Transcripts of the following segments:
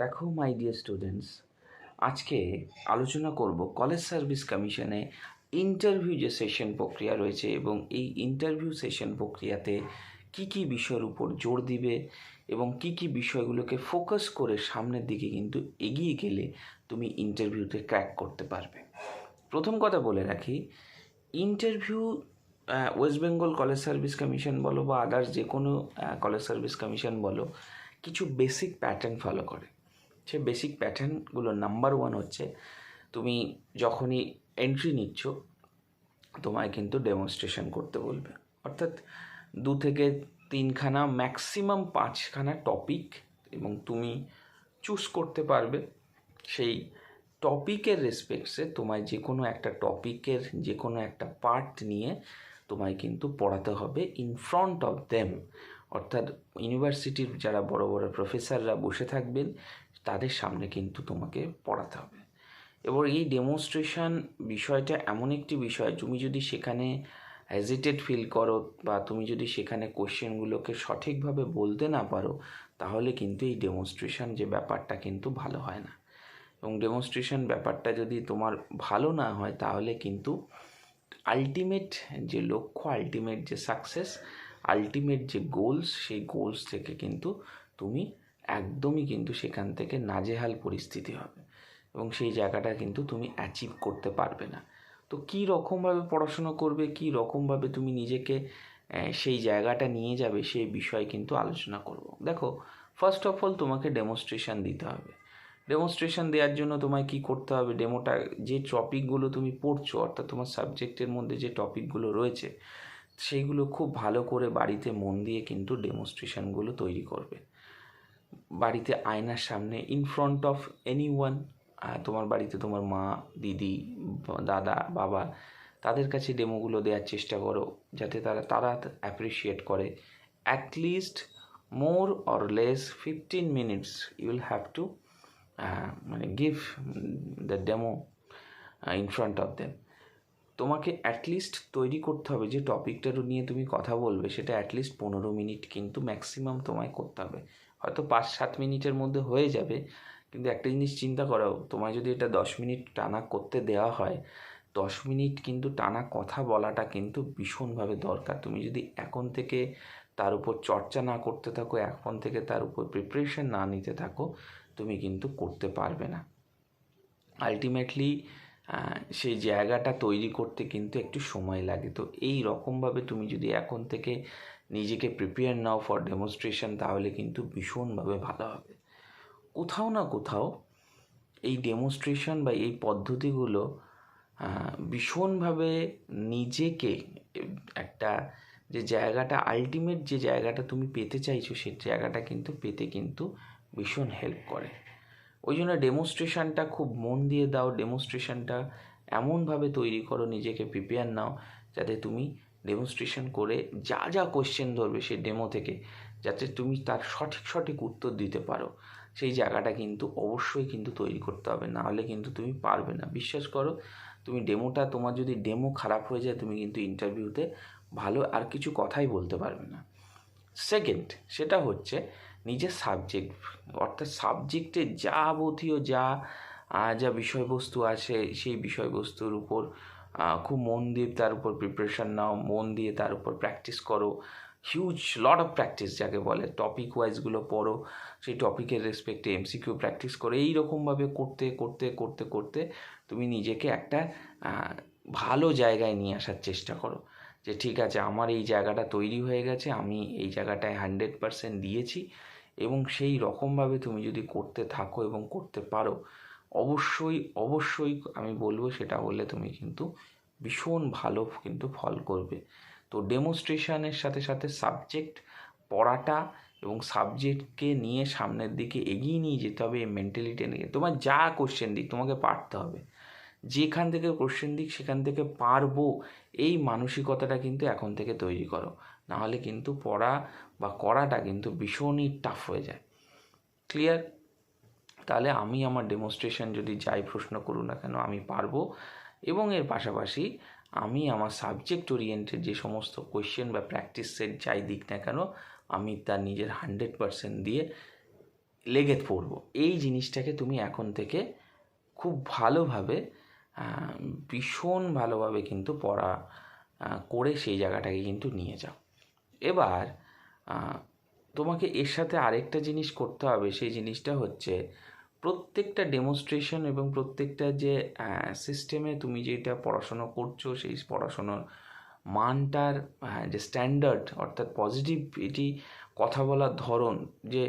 দেখো my dear students আজকে আলোচনা করব কলেজ সার্ভিস কমিশনে ইন্টারভিউ যে সেশন প্রক্রিয়া রয়েছে এবং এই ইন্টারভিউ সেশন প্রক্রিয়াতে কি কি বিষয়ের উপর জোর দিবে এবং কি কি বিষয়গুলোকে ফোকাস করে সামনের দিকে কিন্তু এগিয়ে গেলে তুমি ইন্টারভিউতে ক্র্যাক করতে পারবে। প্রথম কথা বলে রাখি interview West Bengal college service commission বলো বা আদার্স যে কোনো কলেজ সার্ভিস কমিশন বলো, কিছু বেসিক প্যাটার্ন ফলো করে। সে বেসিক প্যাটার্নগুলো নাম্বার ওয়ান হচ্ছে তুমি যখনই এন্ট্রি নিচ্ছ, তোমায় কিন্তু ডেমনস্ট্রেশন করতে বলবে। অর্থাৎ দু থেকে তিনখানা ম্যাক্সিমাম পাঁচখানা টপিক এবং তুমি চুজ করতে পারবে। সেই টপিকের রেসপেক্টসে তোমায় যে কোনো একটা টপিকের যে কোনো একটা পার্ট নিয়ে তোমায় কিন্তু পড়াতে হবে ইন ফ্রন্ট অফ দেম অর্থাৎ ইউনিভার্সিটির যারা বড় বড় প্রফেসররা বসে থাকবেন তাদের সামনে কিন্তু তোমাকে পড়াতে হবে। এবার এই ডেমনস্ট্রেশন বিষয়টা এমন একটি বিষয়, তুমি যদি সেখানে হেজিটেট ফিল করো বা তুমি যদি সেখানে কোশ্চেনগুলোকে সঠিকভাবে বলতে না পারো, তাহলে কিন্তু এই ডেমনস্ট্রেশন যে ব্যাপারটা কিন্তু ভালো হয় না। এবং ডেমনস্ট্রেশন ব্যাপারটা যদি তোমার ভালো না হয়, তাহলে কিন্তু আলটিমেট যে লক্ষ্য আলটিমেট যে সাকসেস আলটিমেট যে গোলস সেই গোলস থেকে কিন্তু তুমি একদমই কিন্তু সেখান থেকে নাজেহাল পরিস্থিতি হবে এবং সেই জায়গাটা কিন্তু তুমি অ্যাচিভ করতে পারবে না। তো কী রকমভাবে পড়াশুনো করবে, কী রকমভাবে তুমি নিজেকে সেই জায়গাটা নিয়ে যাবে সেই বিষয়ে কিন্তু আলোচনা করব। দেখো ফার্স্ট অফ অল তোমাকে ডেমনস্ট্রেশন দিতে হবে। ডেমনস্ট্রেশন দেওয়ার জন্য তোমায় কী করতে হবে? ডেমোটা যে টপিকগুলো তুমি পড়ছো, অর্থাৎ তোমার সাবজেক্টের মধ্যে যে টপিকগুলো রয়েছে, সেইগুলো খুব ভালো করে বাড়িতে মন দিয়ে কিন্তু ডেমনস্ট্রেশনগুলো তৈরি করবে। বাড়িতে আয়নার সামনে in front of anyone তোমার বাড়িতে তোমার মা, দিদি, দাদা, বাবা, তাদের কাছে ডেমোগুলো দেওয়ার চেষ্টা করো, যাতে তারা তারা অ্যাপ্রিসিয়েট করে। At least more or less fifteen minutes you'll have to মানে give the demo in front of them তোমাকে অ্যাটলিস্ট তৈরি করতে হবে যে টপিকটার নিয়ে তুমি কথা বলবে, সেটা অ্যাটলিস্ট পনেরো মিনিট কিন্তু ম্যাক্সিমাম তোমায় করতে হবে। হয়তো পাঁচ, সাত মিনিটের মধ্যে হয়ে যাবে। কিন্তু একটা জিনিস চিন্তা করো তোমায় যদি এটা দশ মিনিট টানা করতে দেওয়া হয়, দশ মিনিট কিন্তু টানা কথা বলাটা কিন্তু ভীষণভাবে দরকার। তুমি যদি এখন থেকে তার উপর চর্চা না করতে থাকো, এখন থেকে তার উপর প্রিপারেশন না নিতে থাকো, তুমি কিন্তু করতে পারবে না। আলটিমেটলি সেই জায়গাটা তৈরি করতে কিন্তু একটু সময় লাগে। তো এই রকমভাবে তুমি যদি এখন থেকে নিজেকে প্রিপেয়ার নাও ফর ডেমনস্ট্রেশন তাহলে কিন্তু ভীষণভাবে ভালো হবে। কোথাও না কোথাও এই ডেমনস্ট্রেশন বা এই পদ্ধতিগুলো ভীষণভাবে নিজেকে একটা যে জায়গাটা আলটিমেট যে জায়গাটা তুমি পেতে চাইছো, সেই জায়গাটা কিন্তু পেতে কিন্তু ভীষণ হেল্প করে। ওই জন্য ডেমনস্ট্রেশনটা খুব মন দিয়ে দাও ডেমনস্ট্রেশনটা এমনভাবে তৈরি করো নিজেকে প্রিপেয়ার নাও, যাতে তুমি ডেমনস্ট্রেশন করে যা যা কোশ্চেন ধরবে সেই ডেমো থেকে, যাতে তুমি তার সঠিক সঠিক উত্তর দিতে পারো। সেই জায়গাটা কিন্তু অবশ্যই কিন্তু তৈরি করতে হবে, না হলে কিন্তু তুমি পারবে না। বিশ্বাস করো, তুমি ডেমোটা তোমার যদি ডেমো খারাপ হয়ে যায়, তুমি কিন্তু ইন্টারভিউতে ভালো আর কিছু কথাই বলতে পারবে না। সেকেন্ড সেটা হচ্ছে নিজের সাবজেক্ট অর্থাৎ সাবজেক্টে যাবতীয় যা যা বিষয়বস্তু আছে, সেই বিষয়বস্তুর উপর খুব মন দিয়ে তার উপর প্রিপারেশান নাও, মন দিয়ে তার উপর প্র্যাকটিস করো। হিউজ লট অফ প্র্যাকটিস যাকে বলে। টপিক ওয়াইজগুলো পড়ো, সেই টপিকের রেসপেক্টে এমসিকিউ প্র্যাকটিস করো। এইরকমভাবে করতে করতে করতে করতে তুমি নিজেকে একটা ভালো জায়গায় নিয়ে আসার চেষ্টা করো। যে ঠিক আছে, আমার এই জায়গাটা তৈরি হয়ে গেছে, আমি এই জায়গাটায় হান্ড্রেড পারসেন্ট দিয়েছি এবং সেই রকমভাবে তুমি যদি করতে থাকো এবং করতে পারো অবশ্যই অবশ্যই আমি বলব সেটা হলে তুমি কিন্তু ভীষণ ভালো কিন্তু ফল করবে। তো ডেমনস্ট্রেশনের সাথে সাথে সাবজেক্ট পড়াটা এবং সাবজেক্টকে নিয়ে সামনের দিকে এগিয়ে নিয়ে যেতে হবে এই মেন্টালিটি নিয়ে। তোমার যা কোশ্চেন দিক তোমাকে পারতে হবে। যেখান থেকে কোশ্চেন দিক সেখান থেকে পারব, এই মানসিকতাটা কিন্তু এখন থেকে তৈরি করো। নাহলে কিন্তু পড়া বা করাটা কিন্তু ভীষণই টাফ হয়ে যায়। ক্লিয়ার তাহলে আমি আমার ডেমনস্ট্রেশন যদি যাই প্রশ্ন করুন না কেন, আমি পারব। এবং এর পাশাপাশি আমি আমার সাবজেক্ট ওরিয়েন্টেড যে সমস্ত কোয়েশ্চেন বা প্র্যাকটিস সেট যাই দিক না কেন, আমি তার নিজের হান্ড্রেড পারসেন্ট দিয়ে লেগে পড়ব। এই জিনিসটাকে তুমি এখন থেকে খুব ভালোভাবে ভীষণ ভালোভাবে কিন্তু পড়া করে সেই জায়গাটাকে কিন্তু নিয়ে যাও। এবার তোমাকে এর সাথে আরেকটা জিনিস করতে হবে, সেই জিনিসটা হচ্ছে প্রত্যেকটা ডেমনস্ট্রেশন এবং প্রত্যেকটা যে সিস্টেমে তুমি যেটা পড়াশোনা করছ সেই পড়াশুনোর মানটার আহ, যে স্ট্যান্ডার্ড অর্থাৎ পজিটিভিটি কথা বলার ধরন যে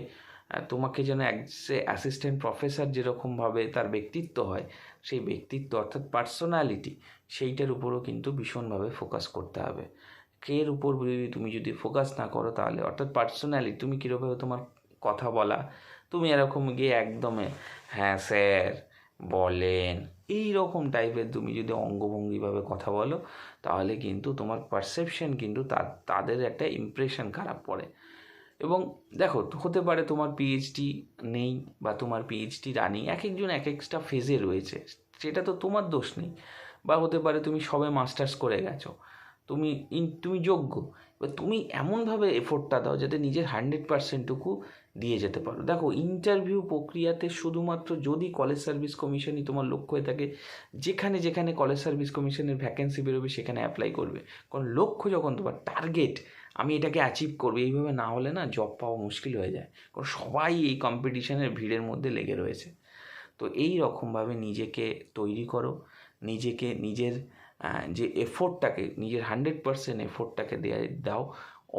তোমাকে যেন এক সে অ্যাসিস্ট্যান্ট প্রফেসর যেরকমভাবে তার ব্যক্তিত্ব হয় সেই ব্যক্তিত্ব অর্থাৎ পার্সোনালিটি সেইটার উপরও কিন্তু ভীষণভাবে ফোকাস করতে হবে। কের উপর যদি তুমি যদি ফোকাস না করো তাহলে অর্থাৎ পার্সোনালি তুমি কীরকমভাবে তোমার কথা বলা। তুমি এরকম গিয়ে একদমে হ্যাঁ স্যার, বলেন। এই রকম টাইপের তুমি যদি অঙ্গভঙ্গিভাবে কথা বলো, তাহলে কিন্তু তোমার পারসেপশন কিন্তু তা- তাদের একটা ইমপ্রেশন খারাপ পড়ে। এবং দেখো, হতে পারে তোমার পিএইচডি নেই বা তোমার পিএইচডি রানিং এক একজন এক একটা ফেজে রয়েছে। সেটা তো তোমার দোষ নেই। বা হতে পারে তুমি সবে মাস্টার্স করে গেছো। তুমি ইন, তুমি যোগ্য। এবার তুমি এমনভাবে এফোর্টটা দাও যাতে নিজের হান্ড্রেড পার্সেন্টটুকু দিয়ে যেতে পারো। দেখো ইন্টারভিউ প্রক্রিয়াতে শুধুমাত্র যদি কলেজ সার্ভিস কমিশনই তোমার লক্ষ্য হয়ে থাকে, যেখানে যেখানে কলেজ সার্ভিস কমিশনের ভ্যাকেন্সি বেরোবে, সেখানে অ্যাপ্লাই করবে। কারণ লক্ষ্য যখন তোমার টার্গেট আমি এটাকে অ্যাচিভ করব, এইভাবে না হলে না জব পাওয়া মুশকিল হয়ে যায়। কারণ সবাই এই কম্পিটিশনের ভিড়ের মধ্যে লেগে রয়েছে। তো এই রকমভাবে নিজেকে তৈরি করো, নিজেকে, নিজের যে এফোর্টটাকে, নিজের হান্ড্রেড পারসেন্ট এফোর্টটাকে দেয়া, দাও,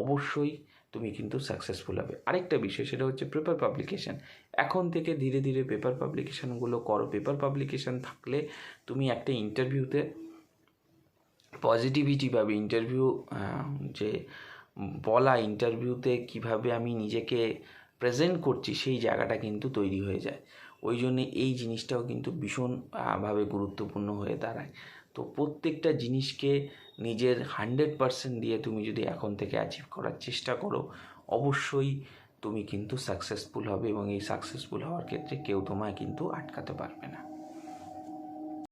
অবশ্যই তুমি কিন্তু সাকসেসফুল হবে। আরেকটা বিষয়, সেটা হচ্ছে পেপার পাবলিকেশান এখন থেকে ধীরে ধীরে পেপার পাবলিকেশানগুলো করো। পেপার পাবলিকেশান থাকলে তুমি একটা ইন্টারভিউতে পজিটিভিটি পাবে। ইন্টারভিউ যে বলা ইন্টারভিউতে কীভাবে আমি নিজেকে প্রেজেন্ট করছি, সেই জায়গাটা কিন্তু তৈরি হয়ে যায়। ওই জন্যে এই জিনিসটাও কিন্তু ভীষণভাবে গুরুত্বপূর্ণ হয়ে দাঁড়ায়। তো প্রত্যেকটা জিনিসকে নিজের হান্ড্রেড পারসেন্ট দিয়ে তুমি যদি এখন থেকে অ্যাচিভ করার চেষ্টা করো, অবশ্যই তুমি কিন্তু সাকসেসফুল হবে এবং এই সাকসেসফুল হওয়ার ক্ষেত্রে কেউ তোমায় কিন্তু আটকাতে পারবে না।